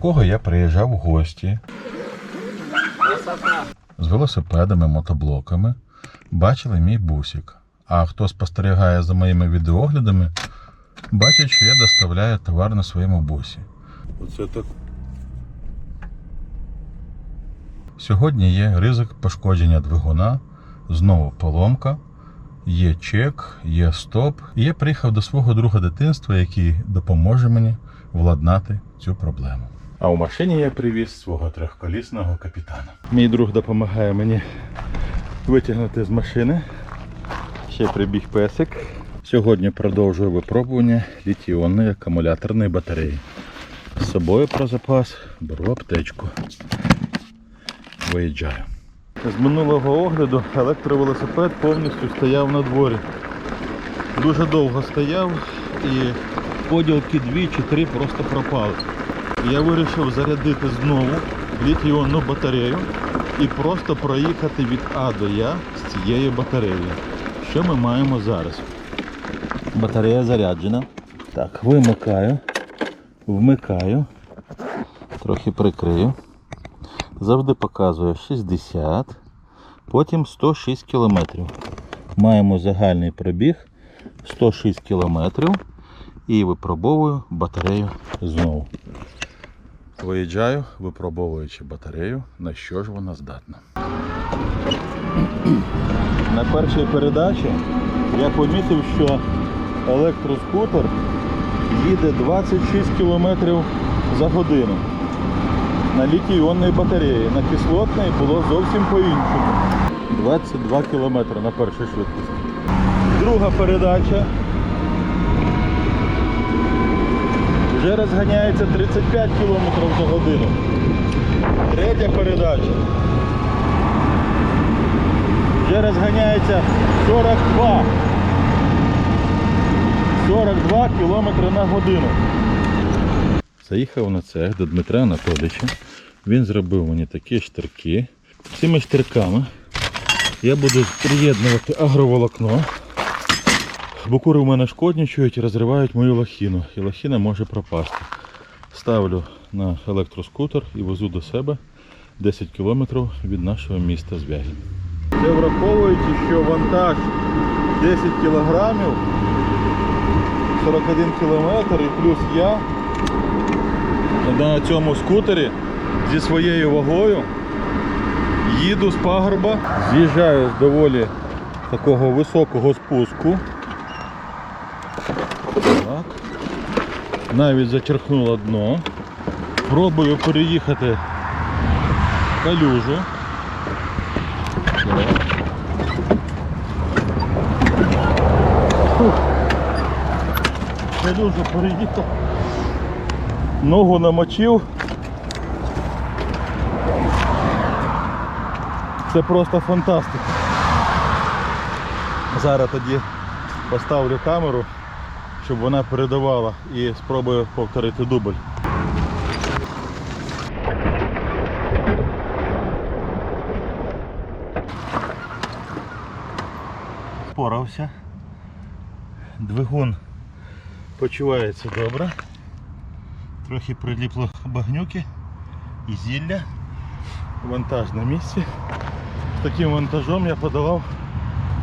кого я приїжджав в гості з велосипедами, мотоблоками, бачили мій бусик. А хто спостерігає за моїми відеоглядами, бачить, що я доставляю товар на своєму бусі. Оце так. Сьогодні є ризик пошкодження двигуна, знову поломка, є чек, є стоп. І я приїхав до свого друга дитинства, який допоможе мені владнати цю проблему. А у машині я привіз свого трьохколісного капітана. Мій друг допомагає мені витягнути з машини. Ще прибіг песик. Сьогодні продовжую випробування літіонної акумуляторної батареї. З собою про запас беру аптечку. Виїжджаю. З минулого огляду електровелосипед повністю стояв на дворі. Дуже довго стояв і поділки дві чи три просто пропали. Я вирішив зарядити знову літіонну батарею і просто проїхати від А до Я з цією батареєю. Що ми маємо зараз? Батарея заряджена. Так, вимикаю, вмикаю, трохи прикрию. Завжди показує 60, потім 106 км. Маємо загальний пробіг 106 км і випробовую батарею знову. Виїжджаю, випробовуючи батарею, на що ж вона здатна. На першій передачі я помітив, що електроскутер їде 26 км за годину на літій-іонній батареї. На кислотній було зовсім по-іншому. 22 км на першій швидкості. Друга передача. Вже розганяється 35 км за годину. Третя передача. Вже розганяється 42. 42 км на годину. Заїхав на цех до Дмитра Анатолійовича. Він зробив мені такі штирки. Цими штирками я буду приєднувати агроволокно. Букури в мене шкоднічують і розривають мою лохіну. І лохіна може пропасти. Ставлю на електроскутер і везу до себе 10 кілометрів від нашого міста Звягіль. Це враховуючи, що вантаж 10 кілограмів, 41 кілометр і плюс я на цьому скутері зі своєю вагою їду з пагорба. З'їжджаю з доволі такого високого спуску. Навіть зачерпнуло дно. Пробую переїхати калюжу. Калюжу переїхав. Ногу намочив. Це просто фантастика. Зараз тоді поставлю камеру, щоб вона передавала і спробую повторити дубль. Порався. Двигун почувається добре. Трохи приліпло багнюки і зілля. Вантаж на місці. З таким вантажом я подавав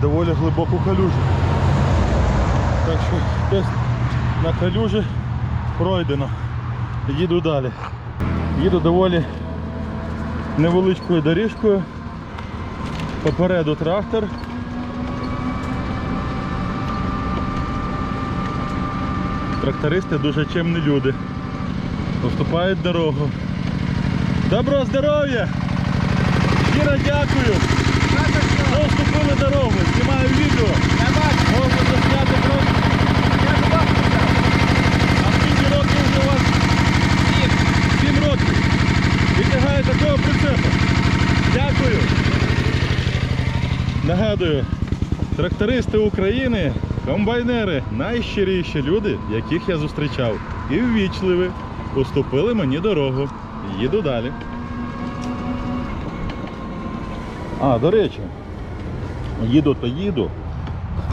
доволі глибоку калюжу. Так що тест на калюжі пройдено. Їду далі. Їду доволі невеличкою доріжкою. Попереду трактор. Трактористи дуже чемні люди. Уступають дорогу. Доброго здоров'я! Щиро дякую! Що уступили дорогу, знімаю відео. Можна засняти просто. А скільки років вже у вас? Сім років. Витягає такого прицепу. Дякую. Нагадую, трактористи України, комбайнери найщиріші люди, яких я зустрічав. І ввічливі. Уступили мені дорогу. Їду далі. А, до речі, їду то їду.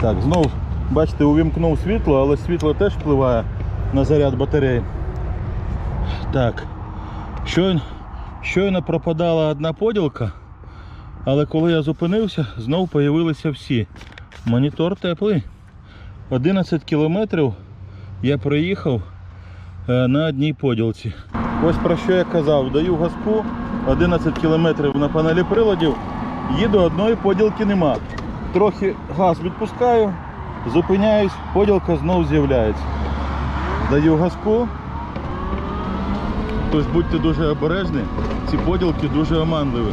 Так, знов, бачите, увімкнув світло, але світло теж впливає на заряд батареї. Так, Щойно, щойно пропадала одна поділка, але коли я зупинився, знов появилися всі. Монітор теплий. 11 кілометрів я проїхав е, на одній поділці. Ось про що я казав. Даю газку 11 кілометрів на панелі приладів, їду одної поділки нема. Трохи газ відпускаю, зупиняюсь, поділка знов з'являється. Даю газку. Тож будьте дуже обережні, ці поділки дуже оманливі.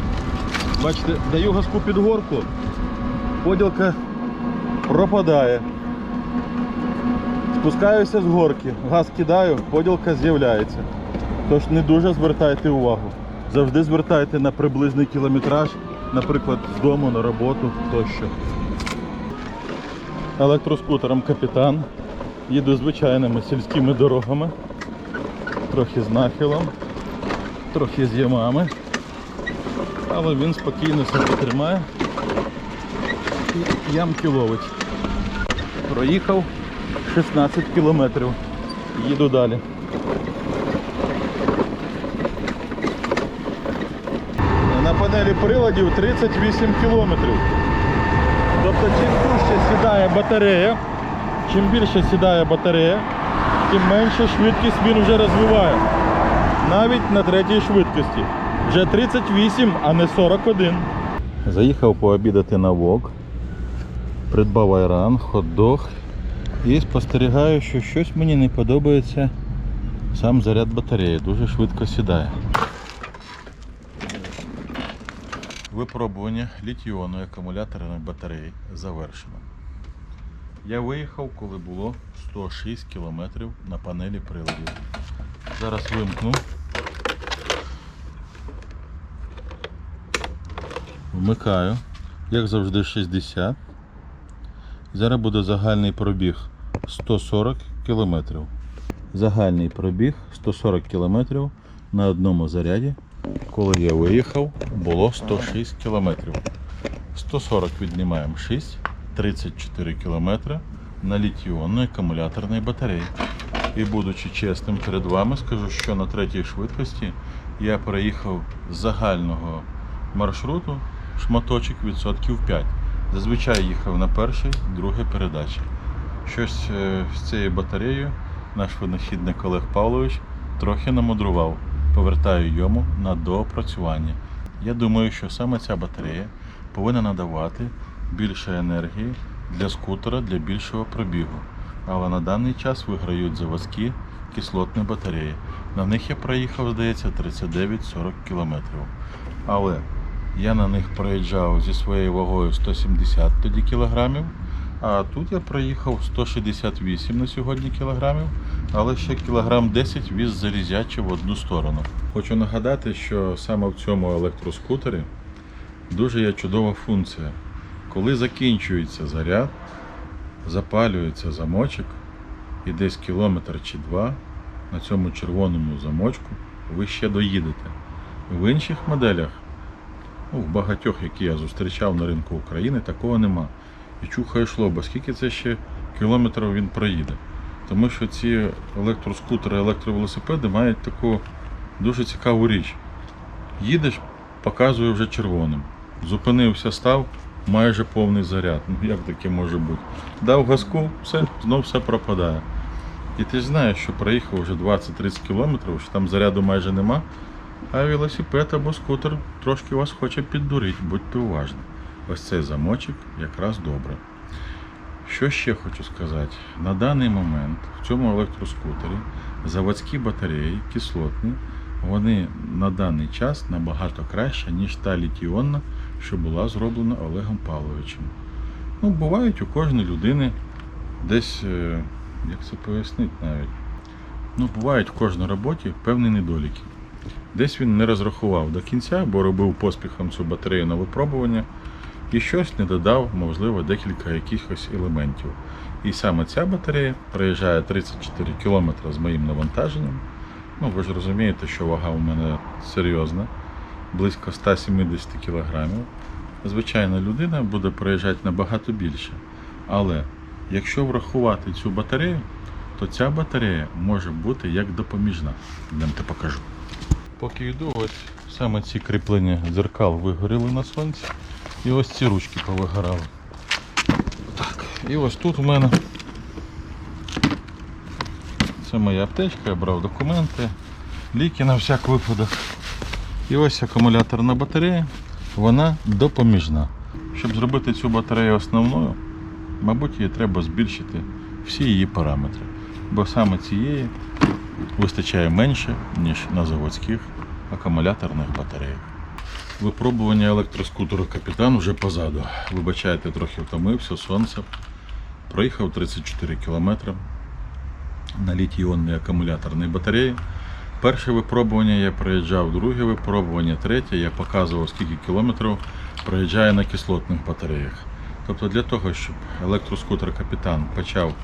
Бачите, даю газку під горку, поділка пропадає. Спускаюся з горки, газ кидаю, поділка з'являється. Тож не дуже звертайте увагу. Завжди звертайте на приблизний кілометраж, наприклад, з дому на роботу тощо. Електроскутером капітан. Їду звичайними сільськими дорогами. Трохи з нахилом, трохи з ямами. Але він спокійно себе тримає і ямки ловить. Проїхав 16 кілометрів. Їду далі. На панелі приладів 38 кілометрів. Тобто чим дужче сідає батарея, чим більше сідає батарея, тим менше швидкість він вже розвиває. Навіть на третій швидкості. Вже 38, а не 41. Заїхав пообідати на вок. Придбав айран, хот-дог і спостерігаю, що щось мені не подобається. Сам заряд батареї дуже швидко сідає. Випробування літіонної акумуляторної батареї завершено. Я виїхав, коли було 106 км на панелі приладів. Зараз вимкну. Вмикаю, як завжди, 60. Зараз буде загальний пробіг 140 км. Загальний пробіг 140 км на одному заряді. Коли я виїхав, було 106 км. 140 віднімаємо 6, 34 км на літіонної акумуляторної батареї. І будучи чесним перед вами, скажу, що на третій швидкості я переїхав з загального маршруту шматочок відсотків 5. Зазвичай їхав на першій, другій передачі. Щось е, з цією батареєю наш винахідник Олег Павлович трохи намудрував. Повертаю йому на доопрацювання. Я думаю, що саме ця батарея повинна надавати більше енергії для скутера для більшого пробігу. Але на даний час виграють заводські кислотні батареї. На них я проїхав, здається, 39-40 кілометрів. Але я на них проїжджав зі своєю вагою 170 тоді кілограмів. А тут я проїхав 168 на сьогодні кілограмів, але ще кілограм 10 віз залізяче в одну сторону. Хочу нагадати, що саме в цьому електроскутері дуже є чудова функція. Коли закінчується заряд, запалюється замочок і десь кілометр чи два на цьому червоному замочку ви ще доїдете. В інших моделях, ну, в багатьох, які я зустрічав на ринку України, такого нема. І чухаєш лоба, скільки це ще кілометрів він проїде. Тому що ці електроскутери, електровелосипеди мають таку дуже цікаву річ. Їдеш, показує вже червоним. Зупинився, став, майже повний заряд. Ну як таке може бути? Дав газку, все, знов все пропадає. І ти знаєш, що проїхав вже 20-30 кілометрів, що там заряду майже нема, а велосипед або скутер трошки вас хоче піддурити, будьте уважні. Ось цей замочок якраз добре. Що ще хочу сказати? На даний момент в цьому електроскутері заводські батареї кислотні, вони на даний час набагато краще, ніж та літіонна, що була зроблена Олегом Павловичем. Ну, бувають у кожної людини десь, е, як це пояснити навіть, ну, бувають в кожній роботі певні недоліки. Десь він не розрахував до кінця, бо робив поспіхом цю батарею на випробування і щось не додав, можливо, декілька якихось елементів. І саме ця батарея проїжджає 34 км з моїм навантаженням. Ну, ви ж розумієте, що вага у мене серйозна, близько 170 кг. Звичайна людина буде проїжджати набагато більше. Але якщо врахувати цю батарею, то ця батарея може бути як допоміжна. Йдемте покажу. Поки йду, ось саме ці кріплення дзеркал вигоріли на сонці. І ось ці ручки повигорали. Так, і ось тут у мене це моя аптечка, я брав документи, ліки на всяк випадок. І ось акумуляторна батарея, вона допоміжна. Щоб зробити цю батарею основною, мабуть, її треба збільшити всі її параметри. Бо саме цієї вистачає менше, ніж на заводських акумуляторних батареях. Випробування електроскутеру Капітан вже позаду. Вибачайте, трохи втомився, сонце. Проїхав 34 кілометри на літій-іонній акумуляторній батареї. Перше випробування я проїжджав, друге випробування, третє я показував, скільки кілометрів проїжджає на кислотних батареях. Тобто для того, щоб електроскутер Капітан почав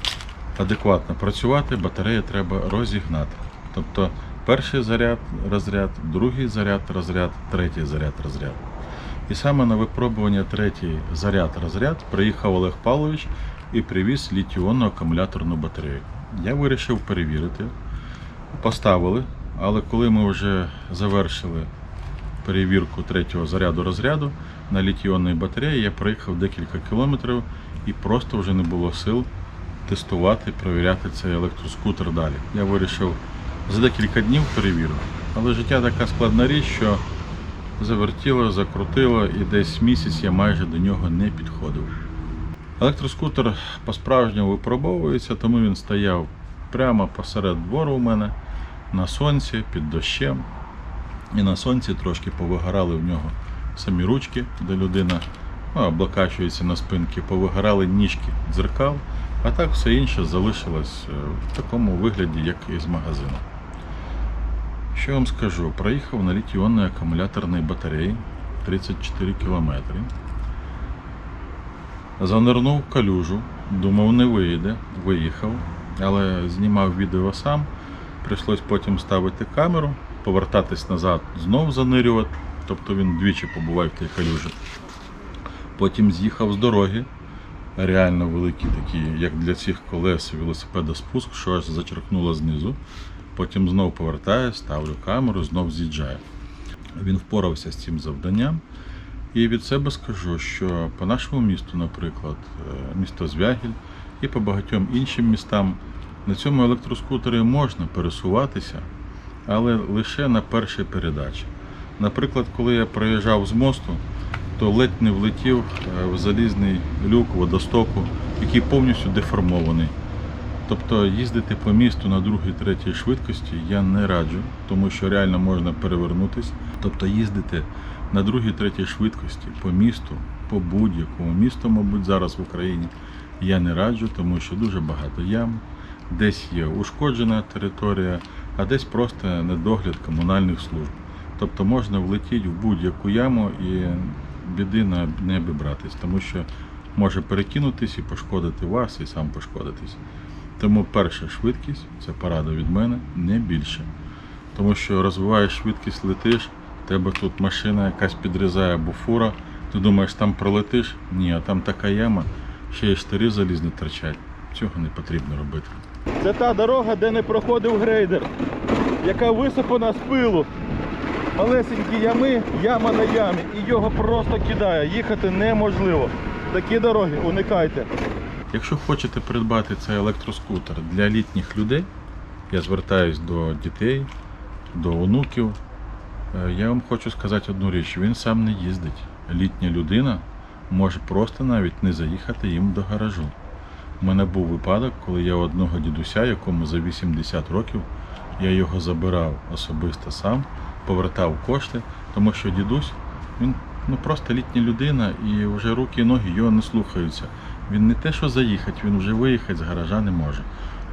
адекватно працювати, батареї треба розігнати. Тобто перший заряд розряд, другий заряд розряд, третій заряд розряд. І саме на випробування третій заряд розряд приїхав Олег Павлович і привіз літіонну акумуляторну батарею. Я вирішив перевірити, поставили, але коли ми вже завершили перевірку третього заряду розряду на літіонній батареї, я проїхав декілька кілометрів і просто вже не було сил тестувати, перевіряти цей електроскутер далі. Я вирішив за декілька днів перевірити. Але життя така складна річ, що завертіло, закрутило і десь місяць я майже до нього не підходив. Електроскутер по-справжньому випробовується, тому він стояв прямо посеред двору у мене на сонці, під дощем. І на сонці трошки повигорали в нього самі ручки, де людина ну, облокачується на спинки, повигорали ніжки дзеркал, а так все інше залишилось е, в такому вигляді, як із магазину. Що я вам скажу? Проїхав на літіонній акумуляторній батареї 34 кілометри. Занирнув калюжу, думав не вийде, виїхав, але знімав відео сам. Прийшлось потім ставити камеру, повертатись назад, знов занирювати. Тобто він двічі побував в тій калюжі. Потім з'їхав з дороги, реально великий такий, як для цих колес велосипеда спуск, що аж зачеркнуло знизу. Потім знов повертаю, ставлю камеру, знов з'їжджаю. Він впорався з цим завданням. І від себе скажу, що по нашому місту, наприклад, е, місто Звягіль і по багатьом іншим містам на цьому електроскутері можна пересуватися, але лише на першій передачі. Наприклад, коли я проїжджав з мосту, то ледь не влетів е, в залізний люк водостоку, який повністю деформований. Тобто їздити по місту на другій, третій швидкості я не раджу, тому що реально можна перевернутися. Тобто їздити на другій, третій швидкості по місту, по будь-якому місту, мабуть, зараз в Україні я не раджу, тому що дуже багато ям, десь є ушкоджена територія, а десь просто недогляд комунальних служб. Тобто можна влетіти в будь-яку яму і біди на не обібратись, тому що може перекинутись і пошкодити вас, і сам пошкодитись. Тому перша швидкість це порада від мене, не більше. Тому що розвиваєш швидкість, летиш, тебе тут машина якась підрізає або фура, ти думаєш, там пролетиш? Ні, а там така яма, ще й штирі залізні торчать. Цього не потрібно робити. Це та дорога, де не проходив грейдер, яка висипана з пилу. Малесенькі ями, яма на ямі, і його просто кидає. Їхати неможливо. Такі дороги уникайте. Якщо хочете придбати цей електроскутер для літніх людей, я звертаюсь до дітей, до онуків. Е, Я вам хочу сказати одну річ: він сам не їздить. Літня людина може просто навіть не заїхати їм до гаражу. У мене був випадок, коли я одного дідуся, якому за 80 років, я його забирав особисто сам, повертав кошти, тому що дідусь він ну, просто літня людина і вже руки і ноги його не слухаються. Він не те, що заїхати, він вже виїхати з гаража не може.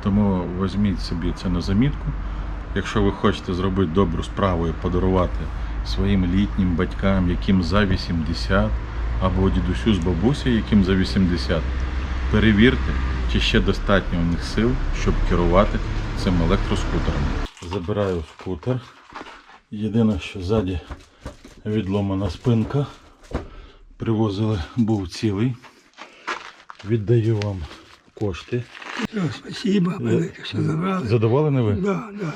Тому візьміть собі це на замітку. Якщо ви хочете зробити добру справу і подарувати своїм літнім батькам, яким за 80, або дідусю з бабусею, яким за 80, перевірте, чи ще достатньо у них сил, щоб керувати цим електроскутером. Забираю скутер. Єдине, що ззаді відломана спинка. Привозили, був цілий. Віддаю вам кошти. Спасибо, велике, що забрали. Задоволені ви? Да, да.